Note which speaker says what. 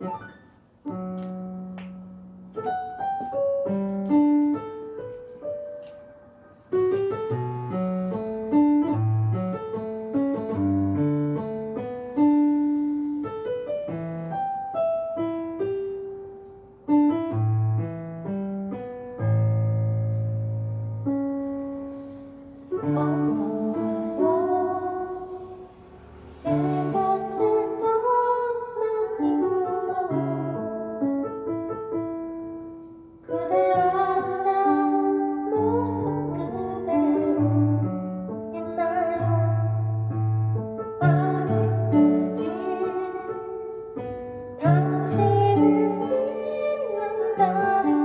Speaker 1: Oh, Bye.